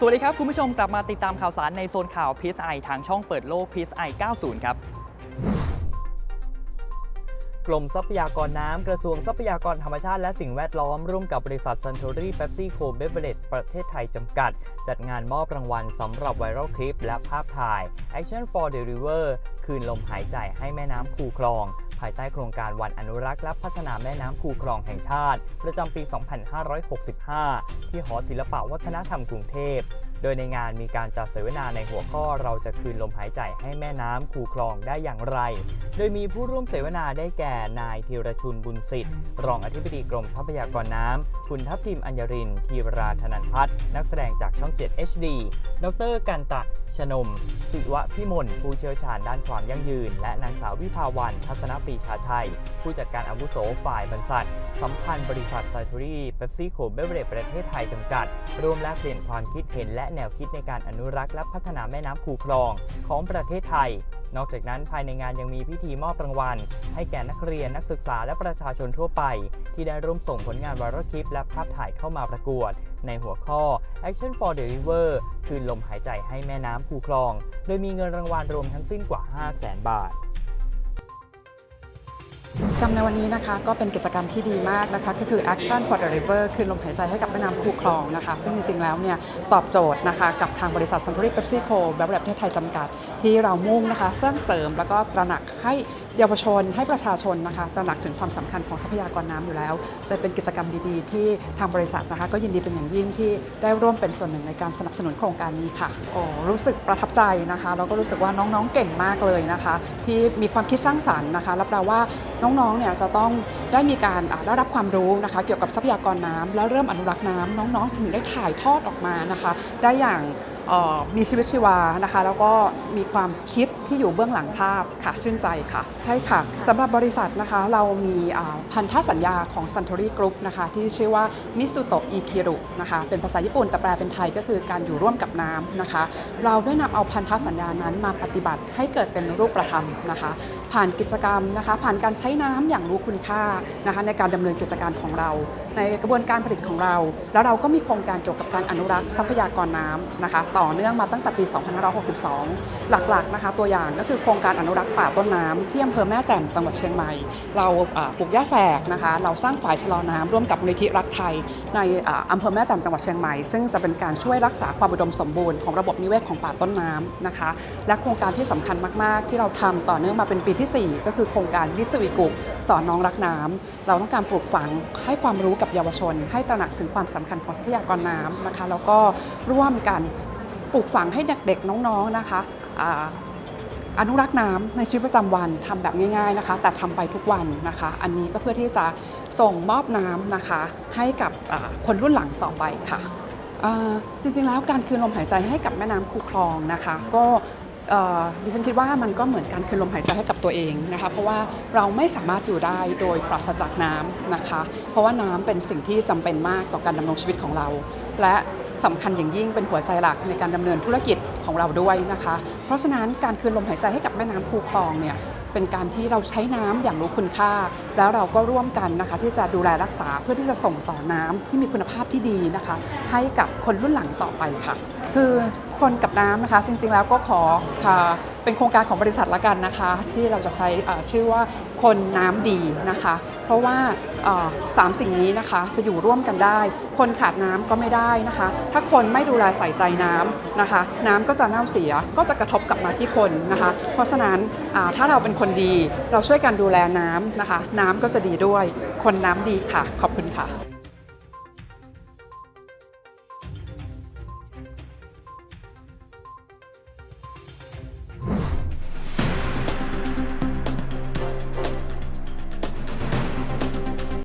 สวัสดีครับ คุณผู้ชมกลับมาติดตามข่าวสารในโซนข่าว PSI ทางช่องเปิดโลก PSI 90 ครับ กรมทรัพยากรน้ำกระทรวงทรัพยากรธรรมชาติและสิ่งแวดล้อม ร่วมกับบริษัท Suntory Pepsi Co Beverage ประเทศไทยจำกัด จัดงานมอบรางวัลสำหรับไวรัลคลิปและภาพถ่าย Action for the River คืนลมหายใจให้แม่น้ำคูคลอง ภายใต้โครงการวันอนุรักษ์และพัฒนาแม่น้ำคูคลองแห่งชาติ ประจำปี 2565 ที่หอศิลปะวัฒนธรรมกรุงเทพ โดยในงานมีการจัดเสวนาในหัวข้อเราจะคืนลมหายใจให้แม่น้ำคูคลองได้อย่างไร โดยมีผู้ร่วมเสวนาได้แก่นายธีรชุนบุญสิทธิ์ รองอธิบดีกรมทรัพยากรน้ำ คุณทัพทิมอัญญรินทีราธนันพัฒน์นักแสดงจากช่อง 7 HD ดรกันตะชนม สิวะพิมลผู้เชี่ยวชาญด้านความยั่งยืน และนางสาววิภาวันทัศนปีชาชัย ผู้จัดการอาวุโสฝ่ายบรรษัทสัมพันธ์บริษัทไซทูรี่เบปซี่โคเบเบรประเทศไทยจำกัด ร่วมแลกเปลี่ยนความคิดเห็นและแนวคิดในการอนุรักษ์และพัฒนาแม่น้ำคูคลองของประเทศไทย นอกจากนั้นภายในงานยังมีพิธีมอบรางวัล ให้แก่นักเรียนนักศึกษาและประชาชนทั่วไป ที่ได้ร่วมส่งผลงานไวรัลคลิปและภาพถ่ายเข้ามาประกวด ในหัวข้อ Action for the River คืนลมหายใจให้แม่น้ำคูคลอง โดยมีเงินรางวัลรวมทั้งสิ้นกว่า 5 0 0 0 0 0 บาท กิจกรรมในวันนี้นะคะก็เป็นกิจกรรมที่ดีมากนะคะก็คือ Action for the River คือลมหายใจให้กับแม่น้ำคูคลองนะคะ ซึ่งจริงๆแล้วเนี่ยตอบโจทย์นะคะกับทางบริษัท Suntory Pepsi Co แบบประเทศไทยจำกัด ที่เรามุ่งนะคะสร้างเสริมแล้วก็ตระหนักให้ เยาวชนให้ประชาชนนะคะตระหนักถึงความสำคัญของทรัพยากรน้ำอยู่แล้วเลยเป็นกิจกรรมดีๆ ที่ทางบริษัทนะคะ ก็ยินดีเป็นอย่างยิ่งที่ได้ร่วมเป็นส่วนหนึ่งในการสนับสนุนโครงการนี้ค่ะโอ้รู้สึกประทับใจนะคะแล้วก็รู้สึกว่าน้องๆเก่งมากเลยนะคะ ที่มีความคิดสร้างสรรค์นะคะรับรองว่าน้องๆเนี่ยจะต้องได้มีการได้รับความรู้นะคะ เกี่ยวกับทรัพยากรน้ำแล้วเริ่มอนุรักษ์น้ำน้องๆ ถึงได้ถ่ายทอดออกมานะคะ ได้อย่าง มีชีวิตชีวานะคะ แล้วก็มีความคิดที่อยู่เบื้องหลังภาพค่ะ ชื่นใจค่ะ ใช่ค่ะสำหรับบริษัทนะคะเรามีอ่าพันธสัญญาของ Suntory Group นะคะ ที่ชื่อว่ามิสุโตะอิคิรุนะคะ เป็นภาษาญี่ปุ่นแต่แปลเป็นไทยก็คือการอยู่ร่วมกับน้ำนะคะ เราได้นำเอาพันธสัญญานั้นมาปฏิบัติให้เกิดเป็นรูปธรรมนะคะ ผ่านกิจกรรมนะคะ ผ่านการใช้น้ำอย่างรู้คุณค่านะคะ ในการดำเนินกิจการของเรา ในกระบวนการผลิตของเรา แล้วเราก็มีโครงการเกี่ยวกับการอนุรักษ์ทรัพยากรน้ำนะคะ ต่อเนื่องมาตั้งแต่ปี 2562 หลักๆนะคะ ตัวอย่างก็คือโครงการอนุรักษ์ป่าต้นน้ำที่อำเภอแม่แจ่มจังหวัดเชียงใหม่ เราปลูกหญ้าแฝกนะคะ เราสร้างฝ่ายชะลอน้ำร่วมกับมูลนิธิรักไทย ในอำเภอแม่แจ่มจังหวัดเชียงใหม่ ซึ่งจะเป็นการช่วยรักษาความอุดมสมบูรณ์ของระบบนิเวศของป่าต้นน้ำนะคะ และโครงการที่สำคัญมาก ๆ ที่เราทำต่อเนื่องมาเป็นปีที่ 4 ก็คือโครงการมิสวิกุสอนน้องรักน้ำเราต้องการปลูกฝังให้ความรู้กับเยาวชน ให้ตระหนักถึงความสำคัญของทรัพยากรน้ำนะคะ แล้วก็ร่วมกันปลูกฝังให้เด็กๆ น้องๆนะคะอนุรักษ์น้ำในชีวิตประจำวันทำแบบง่ายๆนะคะ แต่ทำไปทุกวันนะคะ อันนี้ก็เพื่อที่จะส่งมอบน้ำนะคะ ให้กับคนรุ่นหลังต่อไปค่ะจริงๆแล้วการคืนลมหายใจให้กับแม่น้ำคูคลองนะคะ ก็เดิฉันคิดว่ามันก็เหมือนการคืนลมหายใจให้กับตัวเองนะคะเพราะว่าเราไม่สามารถอยู่ได้โดยปราศจากน้ำนะคะ เพราะว่าน้ำเป็นสิ่งที่จำเป็นมากต่อการดำรงชีวิตของเรา และ สำคัญอย่างยิ่งเป็นหัวใจหลักในการดำเนินธุรกิจของเราด้วยนะคะ เพราะฉะนั้นการคืนลมหายใจให้กับแม่น้ำคูคลองเนี่ยเป็นการที่เราใช้น้ำอย่างรู้คุณค่า แล้วเราก็ร่วมกันนะคะ ที่จะดูแลรักษาเพื่อที่จะส่งต่อน้ำที่มีคุณภาพที่ดีนะคะ ให้กับคนรุ่นหลังต่อไปค่ะ คือคนกับน้ำนะคะ จริงๆแล้วก็ขอค่ะ เป็นโครงการของบริษัทละกันนะคะ ที่เราจะใช้ชื่อว่าคนน้ำดีนะคะ เพราะว่าสามสิ่งนี้นะคะจะอยู่ร่วมกันได้ คนขาดน้ำก็ไม่ได้นะคะ ถ้าคนไม่ดูแลใส่ใจน้ำนะคะ น้ำก็จะเน่าเสียก็จะกระทบกลับมาที่คนนะคะ เพราะฉะนั้นถ้าเราเป็นคนดีเราช่วยกันดูแลน้ำนะคะ น้ำก็จะดีด้วย คนน้ำดีค่ะ ขอบคุณค่ะ